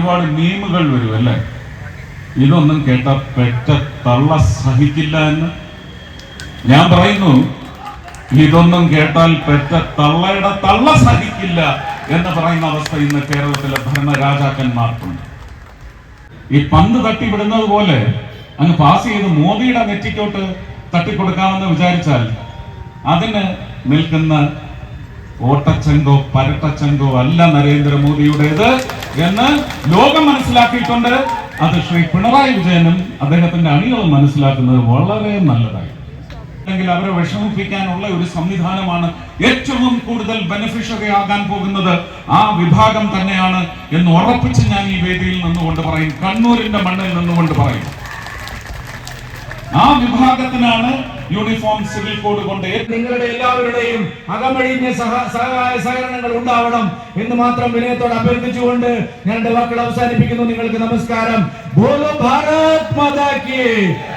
ഒരുപാട് മീമുകൾ വരും അല്ലേ? ഇതൊന്നും കേട്ട പെറ്റ തള്ള സഹിക്കില്ല എന്ന്. ഞാൻ പറയുന്നു ഇതൊന്നും കേട്ടാൽ പെറ്റ തള്ളയുടെ തള്ള സഹിക്കില്ല എന്ന് പറയുന്ന അവസ്ഥ ഇന്ന് കേരളത്തിലെ ഭരണരാജാക്കന്മാർക്കുണ്ട്. ഈ പന്ത് തട്ടിവിടുന്നത് പോലെ അങ്ങ് പാസ് ചെയ്ത് മോദിയുടെ നെറ്റിക്കോട്ട് തട്ടിക്കൊടുക്കാമെന്ന് വിചാരിച്ചാൽ അതിന് നിൽക്കുന്ന ഓട്ടച്ചങ്കോ പരട്ടച്ചങ്കോ അല്ല നരേന്ദ്രമോദിയുടേത്. എന്ന് ലോകം മനസ്സിലാക്കിയിട്ടുണ്ട്. അത് ശ്രീ പിണറായി വിജയനും അദ്ദേഹത്തിന്റെ അണികളും മനസ്സിലാക്കുന്നത് വളരെ നല്ലതായി. അല്ലെങ്കിൽ അവരെ വിഷമിപ്പിക്കാനുള്ള ഒരു സംവിധാനമാണ് ഏറ്റവും കൂടുതൽ ബെനിഫിഷ്യറി ആകാൻ പോകുന്നത്. ആ വിഭാഗം തന്നെയാണ് എന്ന് ഉറപ്പിച്ച് ഞാൻ ഈ വേദിയിൽ നിന്നുകൊണ്ട് പറയും. കണ്ണൂരിന്റെ മണ്ണിൽ നിന്നുകൊണ്ട് പറയും. ആ വിഭാഗത്തിനാണ് യൂണിഫോം സിവിൽ കോഡ് കൊണ്ട് നിങ്ങളുടെ എല്ലാവരുടെയും അകമഴിഞ്ഞ സഹ സഹായ സഹകരണങ്ങൾ ഉണ്ടാവണം എന്ന് മാത്രം വിനയത്തോട് അഭ്യർത്ഥിച്ചുകൊണ്ട് എന്റെ വാക്കുകൾ അവസാനിപ്പിക്കുന്നു. നിങ്ങൾക്ക് നമസ്കാരം. ബോലോ ഭാരത് മാതാക്ക്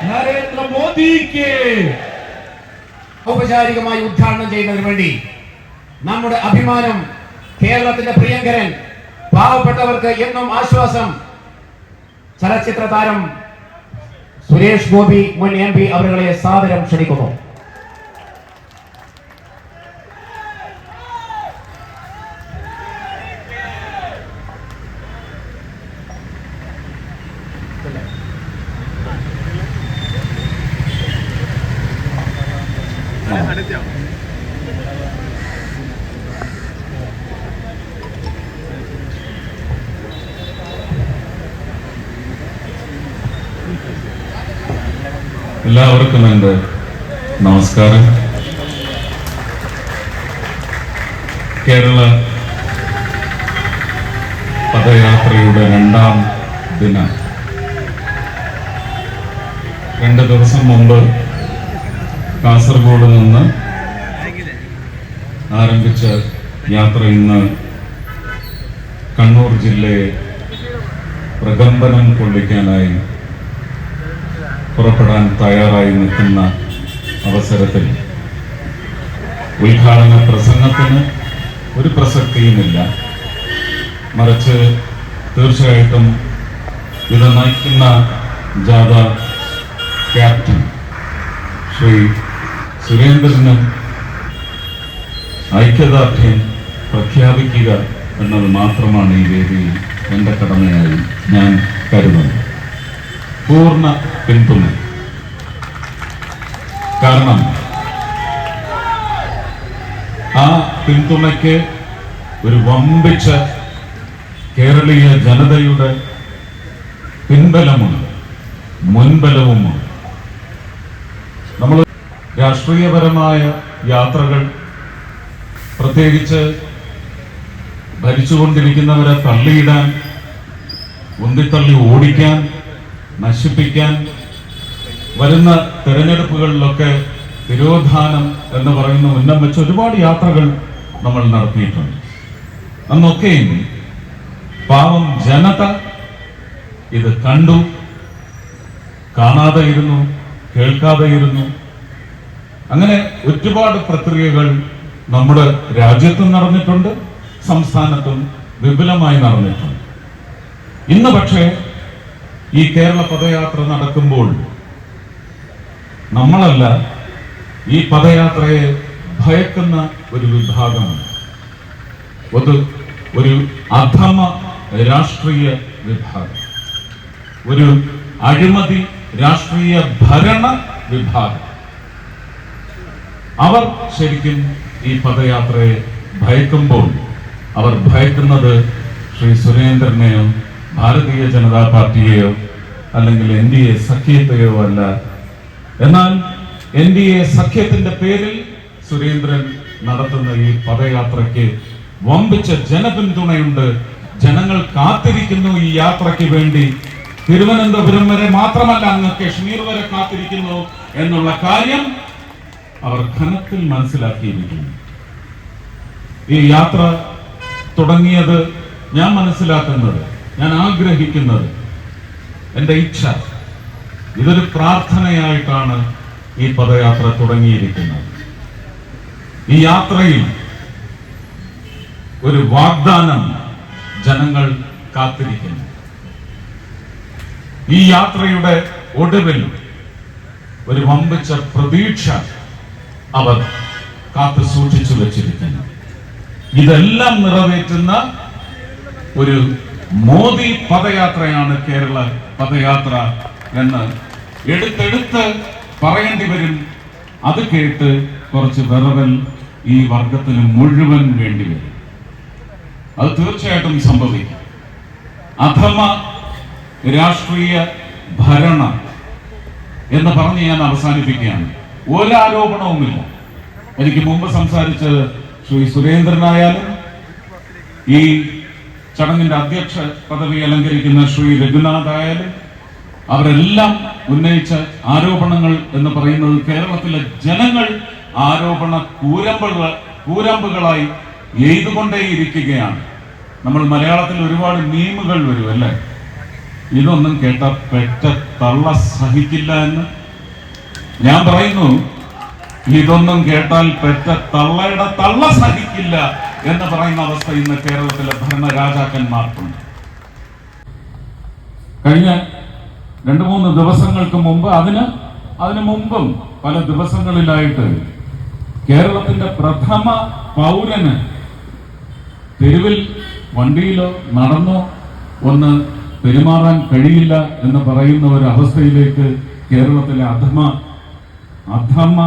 നരേന്ദ്രമോദിക്ക് ഔപചാരികമായി ഉദ്ഘാടനം ചെയ്യുന്നതിന് വേണ്ടി നമ്മുടെ അഭിമാനം കേരളത്തിന്റെ പ്രിയങ്കരൻ പാവപ്പെട്ടവർക്ക് എന്നും ആശ്വാസം. ചലച്ചിത്ര താരം സുരേഷ് ഗോപി മുൻ എം പി അവരെ സാദരം ക്ഷണിക്കുന്നു. എല്ലാവർക്കും നമസ്കാരം. കേരള പദയാത്രയുടെ രണ്ടാം ദിനം. രണ്ട് ദിവസം മുമ്പ് കാസർഗോഡ് നിന്ന് ആരംഭിച്ച യാത്ര ഇന്ന് കണ്ണൂർ ജില്ലയെ പ്രകമ്പനം കൊള്ളിക്കാനായി പുറപ്പെടാൻ തയ്യാറായി നിൽക്കുന്ന അവസരത്തിൽ ഉദ്ഘാടന പ്രസംഗത്തിന് ഒരു പ്രസക്തിയുമില്ല. മറിച്ച് തീർച്ചയായിട്ടും ഇത് നയിക്കുന്ന ജാഥ ക്യാപ്റ്റൻ ശ്രീ സുരേന്ദ്രനും ഐക്യദാർഢ്യം പ്രഖ്യാപിക്കുക എന്നത് മാത്രമാണ് ഈ വേദിയിൽ എന്റെ കടമയായി ഞാൻ കരുതുന്നത്. പൂർണ പിന്തുണ. കാരണം ആ പിന്തുണയ്ക്ക് ഒരു വമ്പിച്ച കേരളീയ ജനതയുടെ പിൻബലമുണ്ട് മുൻബലവുമുണ്ട്. നമ്മൾ രാഷ്ട്രീയപരമായ യാത്രകൾ പ്രത്യേകിച്ച് ഭരിച്ചുകൊണ്ടിരിക്കുന്നവരെ തള്ളിയിടാൻ ഉന്തിത്തള്ളി ഓടിക്കാൻ നശിപ്പിക്കാൻ വരുന്ന തെരഞ്ഞെടുപ്പുകളിലൊക്കെ തിരോധാനം എന്ന് പറയുന്ന ഉന്നം വെച്ച് ഒരുപാട് യാത്രകൾ നമ്മൾ നടത്തിയിട്ടുണ്ട്. അന്നൊക്കെയും പാവം ജനത ഇത് കണ്ടു കാണാതെ ഇരുന്നു കേൾക്കാതെ ഇരുന്നു അങ്ങനെ ഒരുപാട് പ്രക്രിയകൾ നമ്മുടെ രാജ്യത്തും നടന്നിട്ടുണ്ട് സംസ്ഥാനത്തും വിപുലമായി നടന്നിട്ടുണ്ട്. ഇന്ന് പക്ഷേ ഈ കേരള പദയാത്ര നടക്കുമ്പോൾ നമ്മളല്ല ഈ പദയാത്രയെ ഭയക്കുന്ന ഒരു വിഭാഗമാണ് ഒരു ഒരു അധമ രാഷ്ട്രീയ വിഭാഗം. ഒരു അഴിമതി രാഷ്ട്രീയ ഭരണ വിഭാഗം. അവർ ശരിക്കും ഈ പദയാത്രയെ ഭയക്കുമ്പോൾ അവർ ഭയക്കുന്നത് ശ്രീ സുരേന്ദ്രനെയോ ഭാരതീയ ജനതാ പാർട്ടിയെയോ അല്ലെങ്കിൽ എൻ ഡി എ സഖ്യത്തെയോ അല്ല. എന്നാൽ എൻ ഡി എ സഖ്യത്തിന്റെ പേരിൽ സുരേന്ദ്രൻ നടത്തുന്ന ഈ പദയാത്രയ്ക്ക് വമ്പിച്ച ജനപിന്തുണയുണ്ട്. ജനങ്ങൾ കാത്തിരിക്കുന്നു ഈ യാത്രയ്ക്ക് വേണ്ടി. തിരുവനന്തപുരം വരെ മാത്രമല്ല അങ്ങ് കശ്മീർ വരെ കാത്തിരിക്കുന്നു എന്നുള്ള കാര്യം അവർ ഘനത്തിൽ മനസ്സിലാക്കിയിരിക്കുന്നു. ഈ യാത്ര തുടങ്ങിയത് ഞാൻ മനസ്സിലാക്കുന്നത് ഞാൻ ആഗ്രഹിക്കുന്നത് എന്റെ ഇച്ഛ ഇതൊരു പ്രാർത്ഥനയായിട്ടാണ് ഈ പദയാത്ര തുടങ്ങിയിരിക്കുന്നത്. ഈ യാത്രയിൽ ഒരു വാഗ്ദാനം ജനങ്ങൾ കാത്തിരിക്കുന്നു. ഈ യാത്രയുടെ ഒടുവിൽ ഒരു വമ്പിച്ച പ്രതീക്ഷ അവർ കാത്തു സൂക്ഷിച്ചു വച്ചിരിക്കുന്നു. ഇതെല്ലാം നിറവേറ്റുന്ന ഒരു മോദി പദയാത്രയാണ് കേരള പദയാത്ര എന്ന് എടുത്തെടുത്ത് പറയേണ്ടി വരും. അത് കേട്ട് കുറച്ച് വിറവൽ ഈ വർഗത്തിന് മുഴുവൻ വേണ്ടി വരും. അത് തീർച്ചയായിട്ടും സംഭവിക്കും. അധമ രാഷ്ട്രീയ ഭരണം എന്ന് പറഞ്ഞ് ഞാൻ അവസാനിപ്പിക്കുകയാണ്. ഒരാരോപണവുമില്ല എനിക്ക് മുമ്പ് സംസാരിച്ചത് ശ്രീ സുരേന്ദ്രനായാലും ഈ ചടങ്ങിന്റെ അധ്യക്ഷ പദവി അലങ്കരിക്കുന്ന ശ്രീ രഘുനാഥ് ആയാലും അവരെല്ലാം ഉന്നയിച്ച ആരോപണങ്ങൾ എന്ന് പറയുന്നത് കേരളത്തിലെ ജനങ്ങൾ ആരോപണ കൂരമ്പുകൾ കൂരമ്പുകളായി എഴുതുകൊണ്ടേയിരിക്കുകയാണ് നമ്മൾ മലയാളത്തിൽ ഒരുപാട് മീമുകൾ വരും അല്ലേ? ഇതൊന്നും കേട്ട പെറ്റ തള്ള സഹിക്കില്ല എന്ന്. ഞാൻ പറയുന്നു ഇതൊന്നും കേട്ടാൽ പെറ്റ തള്ളയുടെ തള്ള സഹിക്കില്ല. എന്ന് പറയുന്ന അവസ്ഥ ഇന്ന് കേരളത്തിലെ ഭരണരാജാക്കന്മാർക്കുണ്ട്. കഴിഞ്ഞ രണ്ടു മൂന്ന് ദിവസങ്ങൾക്ക് മുമ്പ് അതിന് അതിനു മുമ്പും പല ദിവസങ്ങളിലായിട്ട് കേരളത്തിന്റെ പ്രഥമ പൗരന് തെരുവിൽ വണ്ടിയിലോ നടന്നോ ഒന്ന് പെരുമാറാൻ കഴിയില്ല എന്ന് പറയുന്ന ഒരു അവസ്ഥയിലേക്ക് കേരളത്തിലെ അധമ അധമ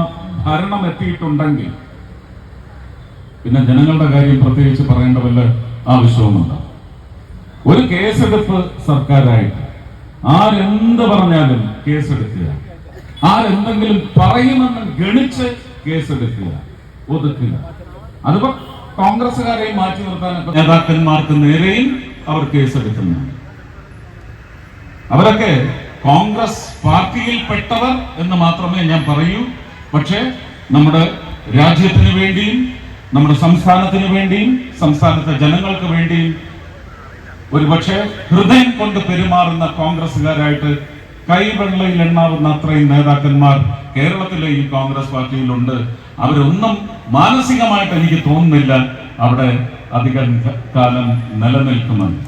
ഭരണം എത്തിയിട്ടുണ്ടെങ്കിൽ പിന്നെ ജനങ്ങളുടെ കാര്യം പ്രത്യേകിച്ച് പറയേണ്ട വല്ല ആവശ്യവുമുണ്ട്. ഒരു കേസെടുപ്പ് സർക്കാരായിട്ട് ആരെന്ത് പറഞ്ഞാലും കേസെടുക്കുക. ആരെന്തെങ്കിലും പറയുമെന്ന് ഗണിച്ച് കേസെടുക്കുക. ഒതുക്കുക. അതിപ്പോ കോൺഗ്രസ്സുകാരെയും മാറ്റി നിർത്താനൊക്കെ നേതാക്കന്മാർക്ക് നേരെയും അവർ കേസെടുക്കുന്നു അവരൊക്കെ കോൺഗ്രസ് പാർട്ടിയിൽപ്പെട്ടവർ എന്ന് മാത്രമേ ഞാൻ പറയൂ. പക്ഷേ നമ്മുടെ രാജ്യത്തിന് വേണ്ടിയും നമ്മുടെ സംസ്ഥാനത്തിന് വേണ്ടിയും സംസ്ഥാനത്തെ ജനങ്ങൾക്ക് വേണ്ടിയും ഒരുപക്ഷെ ഹൃദയം കൊണ്ട് പെരുമാറുന്ന കോൺഗ്രസുകാരായിട്ട് കൈവെള്ളയിൽ എണ്ണാവുന്ന അത്രയും നേതാക്കന്മാർ കേരളത്തിലെ ഈ കോൺഗ്രസ് പാർട്ടിയിലുണ്ട്. അവരൊന്നും മാനസികമായിട്ട് എനിക്ക് തോന്നുന്നില്ല അവിടെ അധികം കാലം നിലനിൽക്കുമെന്ന്.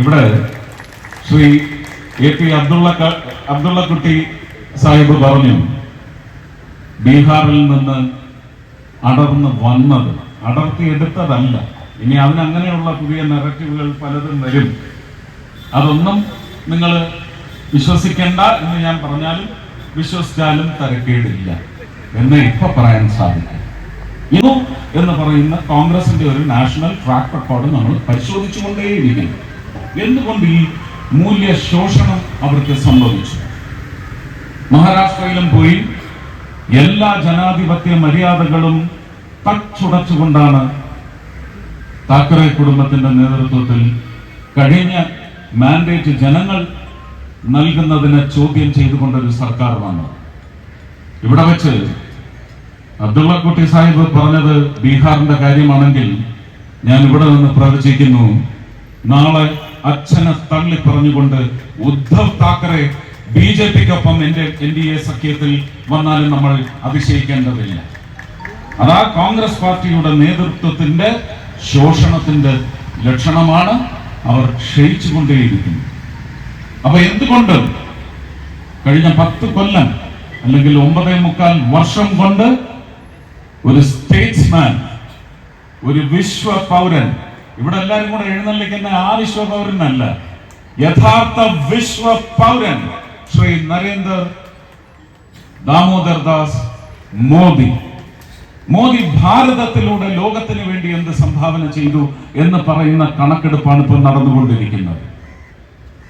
ഇവിടെ ശ്രീ എ പി അബ്ദുള്ള അബ്ദുള്ള അബ്ദുള്ളക്കുട്ടി സാഹിബ് പറഞ്ഞു ബീഹാറിൽ നിന്ന് അടർന്ന് വന്നത്. അടർത്തിയെടുത്തതല്ല ഇനി അതിന് അങ്ങനെയുള്ള പുതിയ നെററ്റീവുകൾ പലതും വരും. അതൊന്നും നിങ്ങൾ വിശ്വസിക്കേണ്ട എന്ന് ഞാൻ പറഞ്ഞാലും വിശ്വസിച്ചാലും തരക്കേടില്ല എന്ന് ഇപ്പൊ പറയാൻ സാധിക്കും. ഇന്നു എന്ന് പറയുന്ന കോൺഗ്രസിന്റെ ഒരു നാഷണൽ ട്രാക്ക് റെക്കോർഡ് നമ്മൾ പരിശോധിച്ചുകൊണ്ടേയിരിക്കും എന്തുകൊണ്ട് ഈ മൂല്യ ശോഷണം അവർക്ക് സംഭവിച്ചു? മഹാരാഷ്ട്രയിലും പോയി എല്ലാ ജനാധിപത്യ മര്യാദകളും തച്ചുടച്ചുകൊണ്ടാണ് താക്കറെ കുടുംബത്തിന്റെ നേതൃത്വത്തിൽ കഴിഞ്ഞ മാൻഡേറ്റ് ജനങ്ങൾ നൽകുന്നതിനെ ചോദ്യം ചെയ്തുകൊണ്ടൊരു സർക്കാർ വന്നു. ഇവിടെ വെച്ച് അബ്ദുള്ള കുട്ടി സാഹിബ് പറഞ്ഞത് ബീഹാറിന്റെ കാര്യമാണെങ്കിൽ ഞാൻ ഇവിടെ നിന്ന് പ്രവചിക്കുന്നു. നാളെ അച്ഛനെ തള്ളി പറഞ്ഞുകൊണ്ട് ഉദ്ധവ് താക്കറെ ബി ജെ പിക്കൊപ്പം എന്റെ എൻ ഡി എ സഖ്യത്തിൽ വന്നാലും നമ്മൾ അതിശയിക്കേണ്ടതില്ല അതാ കോൺഗ്രസ് പാർട്ടിയുടെ നേതൃത്വത്തിന്റെ ശോഷണത്തിന്റെ ലക്ഷണമാണ് അവർ ക്ഷയിച്ചുകൊണ്ടേയിരിക്കുന്നത്. അപ്പൊ എന്തുകൊണ്ട് കഴിഞ്ഞ പത്ത് കൊല്ലം അല്ലെങ്കിൽ ഒമ്പതേ മുക്കാൽ വർഷം കൊണ്ട് ഒരു സ്റ്റേറ്റ്സ്മാൻ ഒരു വിശ്വ പൗരൻ ഇവിടെ എല്ലാരും കൂടെ എഴുന്നള്ളിക്കുന്ന ആ വിശ്വ അല്ല യഥാർത്ഥ വിശ്വ പൗരൻ ശ്രീ നരേന്ദ്ര ദാമോദർ ദാസ് മോദി. മോദി ഭാരതത്തിലൂടെ ലോകത്തിന് വേണ്ടി എന്ത് സംഭാവന ചെയ്തു എന്ന് പറയുന്ന കണക്കെടുപ്പാണ് ഇപ്പോൾ നടന്നുകൊണ്ടിരിക്കുന്നത്.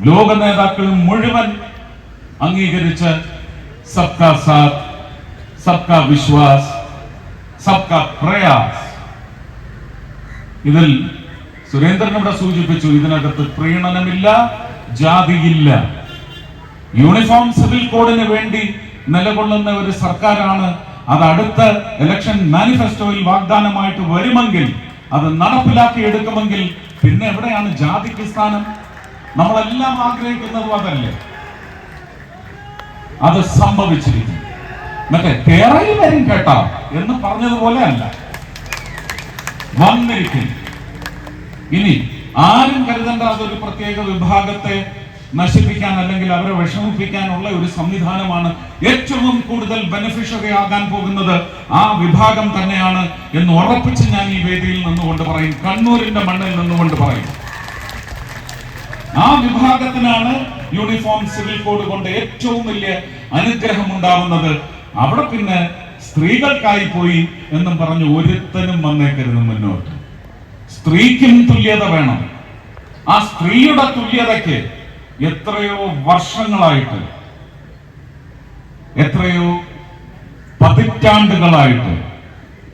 ലോക നേതാക്കൾ മുഴുവൻ അംഗീകരിച്ച് സബ്കാ സാത്ത് സബ്കാ വിശ്വാസ് സബ്കാ പ്രയാസ്. ഇതിൽ സുരേന്ദ്രൻ ഇവിടെ സൂചിപ്പിച്ചു ഇതിനകത്ത് പ്രീണനമില്ല ജാതിയില്ല. യൂണിഫോം സിവിൽ കോഡിന് വേണ്ടി നിലകൊള്ളുന്ന ഒരു സർക്കാരാണ് അത് അടുത്ത ഇലക്ഷൻ മാനിഫെസ്റ്റോയിൽ വാഗ്ദാനമായിട്ട് വരുമെങ്കിൽ അത് നടപ്പിലാക്കി എടുക്കുമെങ്കിൽ പിന്നെ എവിടെയാണ് ജാതിക്ക് സ്ഥാനം? നമ്മളെല്ലാം ആഗ്രഹിക്കുന്നതും അതല്ലേ? അത് സംഭവിച്ചിരിക്കും മറ്റേ കേരളയിൽ വരും കേട്ടോ എന്ന് പറഞ്ഞതുപോലെ അല്ല. വന്നിരിക്കും ഇനി ആരും കരുതേണ്ട അതൊരു പ്രത്യേക വിഭാഗത്തെ നശിപ്പിക്കാൻ അല്ലെങ്കിൽ അവരെ വിഷമിപ്പിക്കാനുള്ള ഒരു സംവിധാനമാണ് ഏറ്റവും കൂടുതൽ ബെനിഫിഷ്യറി ആകാൻ പോകുന്നത് ആ വിഭാഗം തന്നെയാണ് എന്ന് ഉറപ്പിച്ച് ഞാൻ ഈ വേദിയിൽ നിന്നുകൊണ്ട് പറയും. കണ്ണൂരിന്റെ മണ്ണിൽ നിന്നുകൊണ്ട് പറയും. ആ വിഭാഗത്തിനാണ് യൂണിഫോം സിവിൽ കോഡ് കൊണ്ട് ഏറ്റവും വലിയ അനുഗ്രഹം ഉണ്ടാവുന്നത്. അവിടെ പിന്നെ സ്ത്രീകൾക്കായി പോയി എന്നും പറഞ്ഞ് ഒരുത്തനും വന്നേക്കരുത് മുന്നോട്ട്. സ്ത്രീക്കും തുല്യത വേണം. ആ സ്ത്രീയുടെ തുല്യതയ്ക്ക് എത്രയോ വർഷങ്ങളായിട്ട് എത്രയോ പതിറ്റാണ്ടുകളായിട്ട്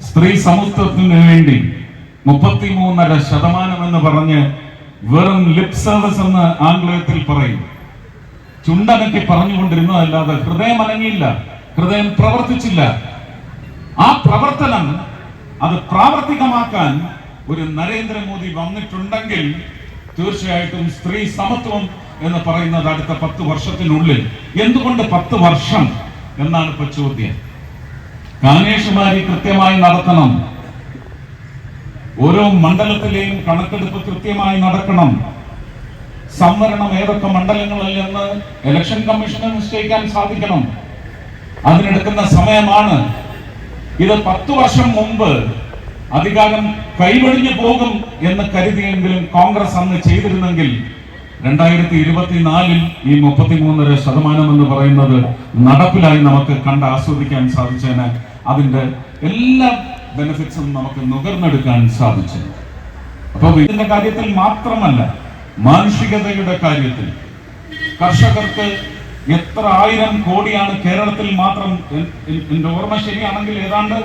സ്ത്രീ സമത്വത്തിന് വേണ്ടി മുപ്പത്തിമൂന്നര ശതമാനം എന്ന് പറഞ്ഞ് വെറും ലിപ് സർവീസ് എന്ന് ആംഗ്ലേയത്തിൽ പറയും. ചുണ്ടനക്കി പറഞ്ഞുകൊണ്ടിരുന്നതല്ലാതെ ഹൃദയം അനങ്ങിയില്ല ഹൃദയം പ്രവർത്തിച്ചില്ല. ആ പ്രവർത്തനം അത് പ്രാവർത്തികമാക്കാൻ ഒരു നരേന്ദ്രമോദി വന്നിട്ടുണ്ടെങ്കിൽ തീർച്ചയായിട്ടും സ്ത്രീ സമത്വം എന്ന് പറയുന്നത് അടുത്ത പത്ത് വർഷത്തിനുള്ളിൽ. എന്തുകൊണ്ട് പത്ത് വർഷം? എന്നാണ് ഇപ്പൊ ചോദ്യം. കാനേഷുമാരി കൃത്യമായി നടത്തണം. ഓരോ മണ്ഡലത്തിലെയും കണക്കെടുപ്പ് കൃത്യമായി നടക്കണം. സംവരണം ഏതൊക്കെ മണ്ഡലങ്ങളിൽ എന്ന് ഇലക്ഷൻ കമ്മീഷന് നിശ്ചയിക്കാൻ സാധിക്കണം. അതിനെടുക്കുന്ന സമയമാണ്. ഇത് പത്ത് വർഷം മുമ്പ് അധികാരം കൈവഴിഞ്ഞു പോകും എന്ന് കരുതിയെങ്കിലും കോൺഗ്രസ് അന്ന് ചെയ്തിരുന്നെങ്കിൽ രണ്ടായിരത്തി ഇരുപത്തിനാലിൽ ഈ മുപ്പത്തിമൂന്നര ശതമാനം എന്ന് പറയുന്നത് നടപ്പിലായി നമുക്ക് കണ്ട് ആസ്വദിക്കാൻ സാധിച്ചതിന് അതിന്റെ എല്ലാ ബെനിഫിറ്റ്സും നമുക്ക് നുകർന്നെടുക്കാൻ സാധിച്ചു. അപ്പൊ ഇതിന്റെ കാര്യത്തിൽ മാത്രമല്ല മാനുഷികതയുടെ കാര്യത്തിൽ കർഷകർക്ക് എത്ര ആയിരം കോടിയാണ് കേരളത്തിൽ മാത്രം എന്റെ ഓർമ്മ ശരിയാണെങ്കിൽ ഏതാണ്ട്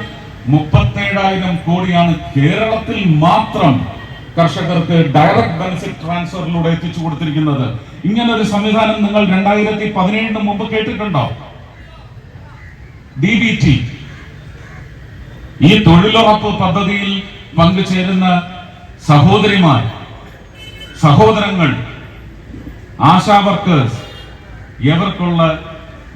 മുപ്പത്തേഴായിരം കോടിയാണ് കേരളത്തിൽ മാത്രം കർഷകർക്ക് ഡയറക്റ്റ് ബെനിഫിറ്റ് ട്രാൻസ്ഫറിലൂടെ എത്തിച്ചു കൊടുത്തിരിക്കുന്നത്. ഇങ്ങനെ ഒരു സംവിധാനം നിങ്ങൾ രണ്ടായിരത്തി പതിനേഴിന് മുമ്പ് കേട്ടിട്ടുണ്ടോ? ഡി ബി ടി ഈ തൊഴിലുറപ്പ് പദ്ധതിയിൽ പങ്കുചേരുന്ന സഹോദരിമാർ സഹോദരങ്ങൾ ആശാ വർക്കേഴ്സ് ഇവർക്കുള്ള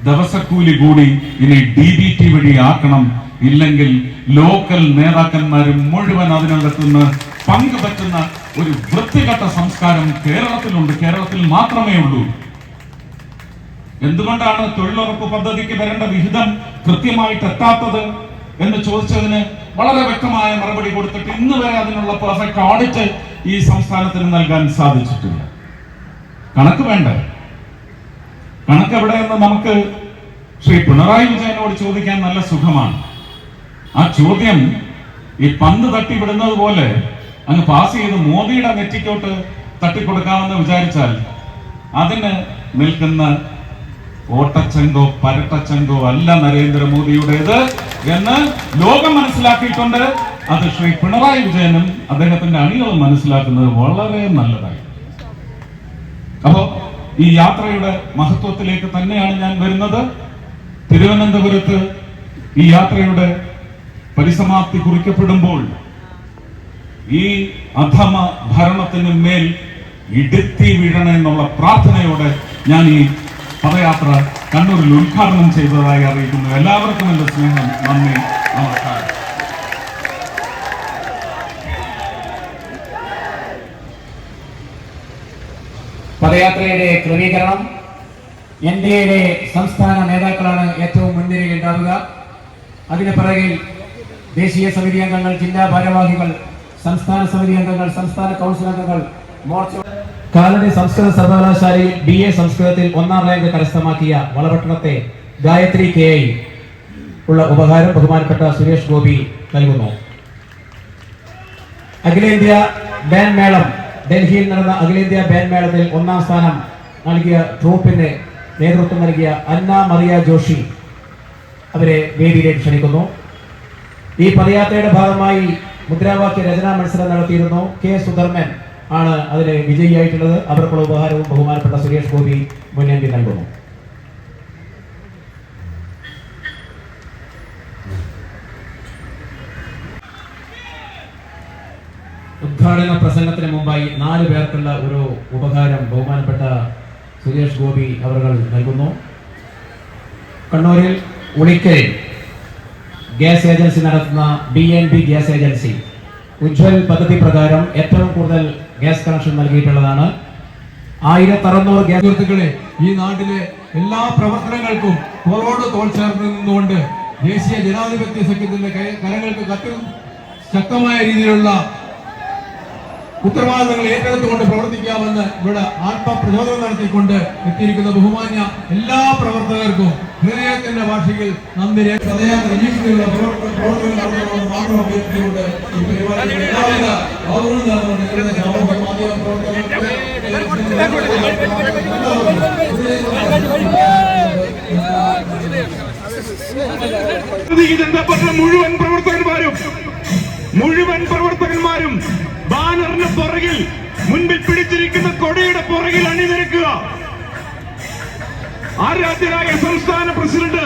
ദിവസക്കൂലി കൂടി ഇനി ഡി ബി ടി വഴി ആക്കണം ഇല്ലെങ്കിൽ ലോക്കൽ നേതാക്കന്മാർ മുഴുവൻ അതിനകത്തുനിന്ന് പങ്കുപറ്റുന്ന ഒരു വൃത്തികെട്ട സംസ്കാരം കേരളത്തിലുണ്ട്. കേരളത്തിൽ മാത്രമേ ഉള്ളൂ. എന്തുകൊണ്ടാണ് തൊഴിലുറപ്പ് പദ്ധതിക്ക് വരേണ്ട വിഹിതം കൃത്യമായിട്ട് എത്താത്തത് എന്ന് ചോദിച്ചതിന് വളരെ വ്യക്തമായ മറുപടി കൊടുത്തിട്ട് ഇന്ന് വരെ അതിനുള്ള പെർഫെക്റ്റ് ഓഡിറ്റ് ഈ സംസ്ഥാനത്തിന് നൽകാൻ സാധിച്ചിട്ടില്ല. കണക്ക് വേണ്ട. കണക്ക് എവിടെയെന്ന് നമുക്ക് ശ്രീ പിണറായി വിജയനോട് ചോദിക്കാൻ നല്ല സുഖമാണ്. ആ ചോദ്യം ഈ പന്ത് തട്ടിവിടുന്നത് പോലെ അങ്ങ് പാസ് ചെയ്ത് മോദിയുടെ നെറ്റിക്കോട്ട് തട്ടിക്കൊടുക്കാമെന്ന് വിചാരിച്ചാൽ അതിന് നിൽക്കുന്ന ഓട്ടച്ചങ്കോ പരട്ടച്ചങ്കോ അല്ല നരേന്ദ്രമോദിയുടേത് എന്ന് ലോകം മനസ്സിലാക്കിയിട്ടുണ്ട്. അത് ശ്രീ പിണറായി വിജയനും അദ്ദേഹത്തിന്റെ അണികളും മനസ്സിലാക്കുന്നത് വളരെ നല്ലതായി. അപ്പോ ഈ യാത്രയുടെ മഹത്വത്തിലേക്ക് തന്നെയാണ് ഞാൻ വരുന്നത്. തിരുവനന്തപുരത്ത് ഈ യാത്രയുടെ പരിസമാപ്തി കുറിക്കപ്പെടുമ്പോൾ ഈ അധമ ഭരണത്തിന് മേൽ ഇടുത്തി വീഴണം എന്നുള്ള പ്രാർത്ഥനയോടെ ഞാൻ ഈ പദയാത്ര കണ്ണൂരിൽ ഉദ്ഘാടനം ചെയ്തതായി അറിയിക്കുന്നു. എല്ലാവർക്കും എന്റെ സ്നേഹം. നന്ദി. നമസ്കാരം. പദയാത്രയുടെ ക്രമീകരണം എൻ ഡി എയുടെ സംസ്ഥാന നേതാക്കളാണ് ഏറ്റവും മുൻനിരയിൽ ഉണ്ടാവുക. അതിന് പിറകിൽ ദേശീയ സമിതി അംഗങ്ങൾ ജില്ലാ ഭാരവാഹികൾ സംസ്ഥാന സമിതി അംഗങ്ങൾ സംസ്ഥാന കൗൺസിൽ അംഗങ്ങൾ മോർച്ച കാലടി സംസ്കൃത സർവകലാശാലയിൽ ബി എ സംസ്കൃതത്തിൽ ഒന്നാം റാങ്ക് കരസ്ഥമാക്കിയ വളപട്ടണത്തെ ഗായത്രി കെ ഐ ഉള്ള ഉപകാരം ബഹുമാനപ്പെട്ട സുരേഷ് ഗോപി നൽകുന്നു. അഖിലേന്ത്യാ ബാൻഡ് മേളം ഡൽഹിയിൽ നടന്ന അഖിലേന്ത്യാ ബാൻഡ് മേളത്തിൽ ഒന്നാം സ്ഥാനം നൽകിയ ട്രൂപ്പിന് നേതൃത്വം നൽകിയ അന്ന മറിയ ജോഷി അവരെ വേദിയിലേക്ക് ക്ഷണിക്കുന്നു. ഈ പദയാത്രയുടെ ഭാഗമായി മുദ്രാവാക്യ രചനാ മത്സരം നടത്തിയിരുന്നു കെ സുധർമ്മൻ ആണ് അതിന് വിജയിയായിട്ടുള്ളത്. അവർക്കുള്ള ഉപഹാരവും ബഹുമാനപ്പെട്ട സുരേഷ് ഗോപി മുന്നേമ്പി നൽകുന്നു. ഉദ്ഘാടന പ്രസംഗത്തിന് മുമ്പായി നാല് പേർക്കുള്ള ഒരു ഉപഹാരം ബഹുമാനപ്പെട്ട സുരേഷ് ഗോപി അവർ നൽകുന്നു. കണ്ണൂരിൽ ഉളിക്കലിൽ ഗ്യാസ് ഏജൻസി നടത്തുന്ന B N B gas agency. Ujjwal പദ്ധതി പ്രകാരം ഏറ്റവും കൂടുതൽ ഗ്യാസ് കണക്ഷൻ നൽകിയിട്ടുള്ളതാണ്. ആയിരത്തി അറുന്നൂറ് ഗ്യാസ് സുഹൃത്തുക്കളെ ഈ നാട്ടിലെ എല്ലാ പ്രവർത്തനങ്ങൾക്കും തോളോട് തോൾ ചേർന്ന് നിന്നുകൊണ്ട് ദേശീയ ജനാധിപത്യ സഖ്യത്തിന്റെ കരങ്ങൾക്ക് കത്തും ശക്തമായ രീതിയിലുള്ള ഉത്തരവാദിത്തങ്ങൾ ഏറ്റെടുത്തുകൊണ്ട് പ്രവർത്തിക്കാമെന്ന് ഇവിടെ ആത്മപ്രചോദനം നടത്തിക്കൊണ്ട് എത്തിയിരിക്കുന്ന ബഹുമാന്യ എല്ലാ പ്രവർത്തകർക്കും ഹൃദയത്തിന്റെ ഭാഷയിൽ നന്ദി പ്രവർത്തനങ്ങൾ മാത്രം ജനതാ മുഴുവൻ പ്രവർത്തകന്മാരും മുഴുവൻ പ്രവർത്തകന്മാരും ബാനറിന് പുറകിൽ മുൻപിൽ പിടിച്ചിരിക്കുന്ന കൊടിയുടെ പുറകിൽ അണിനിരക്കുക. ആരാധ്യരായ സംസ്ഥാന പ്രസിഡന്റ്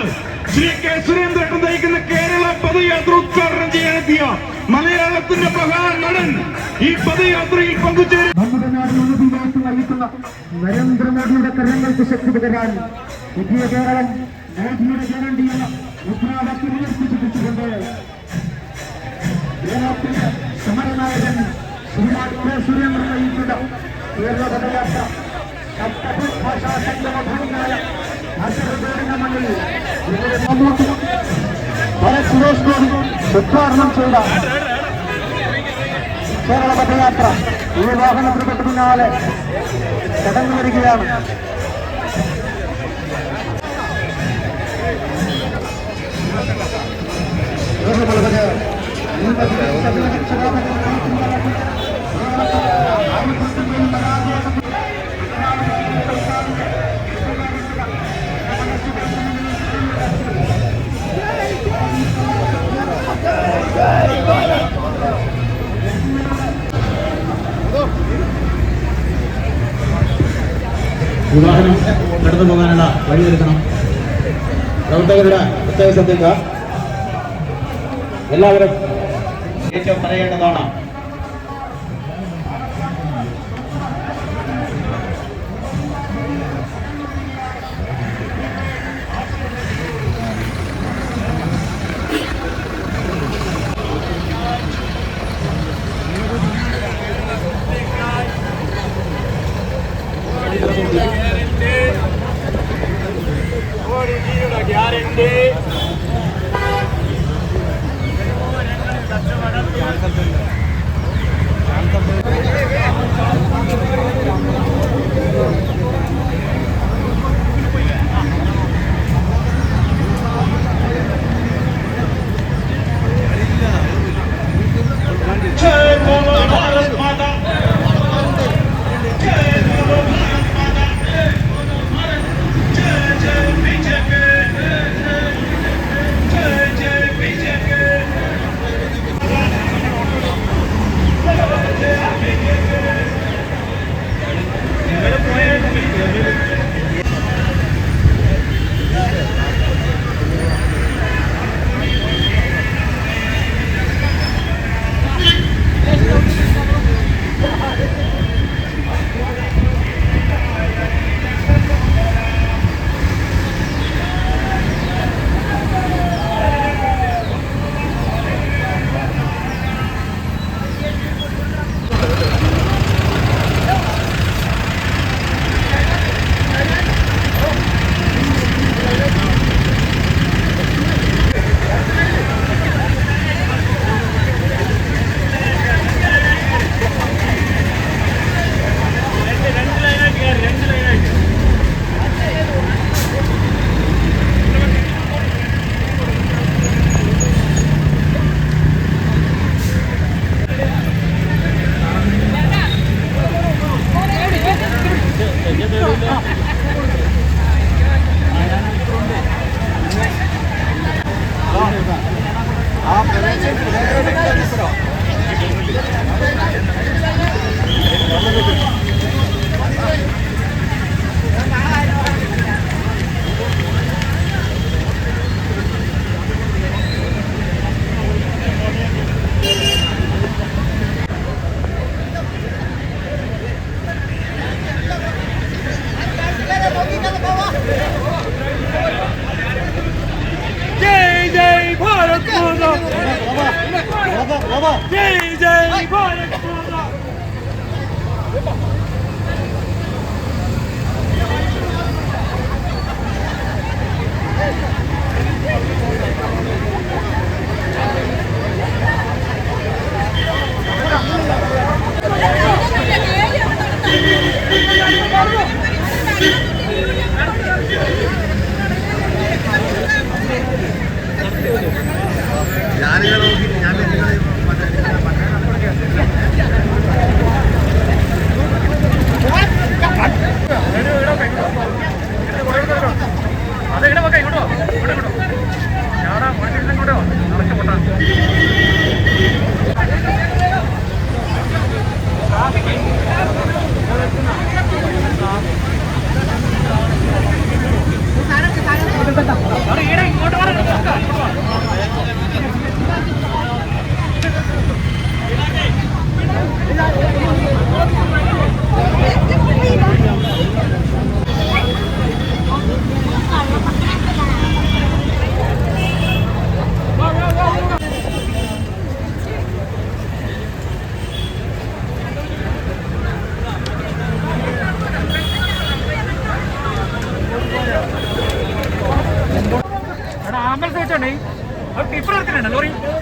ശ്രീ കെ സുരേന്ദ്രൻ നയിക്കുന്ന കേരള പദയാത്ര ഉദ്ഘാടനം ചെയ്യാനെത്തിയ മലയാളത്തിന്റെ മഹാനടൻ ഈ പദയാത്രയിൽ പങ്കുചേരും നയിക്കുന്ന നരേന്ദ്രമോദിയുടെ കരങ്ങൾക്ക് ശക്തി പകരാൻ പുതിയ കേരളം മോദിയുടെ ഗ്യാരണ്ടി എന്ന മുദ്രാവാക്യം ഉയർത്തിപ്പിടിച്ചുകൊണ്ട് കേരളത്തിന്റെ സമരനായകൻ സുരേഷ് ഗോപി ഉദ്ഘാടനം ചെയ്ത കേരള പദയാത്ര ഈ വാഹനത്തിന് തൊട്ട് പിന്നാലെ കടന്നു വരികയാണ് കടന്നു പോകാനുള്ള വഴിയൊരുക്കണം. പ്രവർത്തകരുടെ പ്രത്യേക ശ്രദ്ധിക്കുക എല്ലാവരും പറയേണ്ടതാണ്.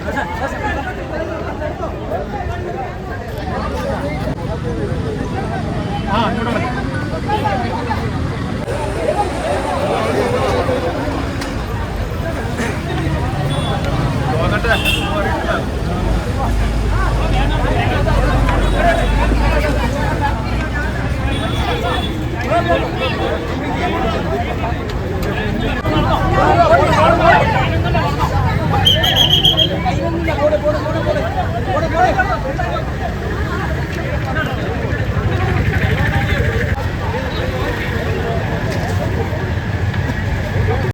ലോറി ആ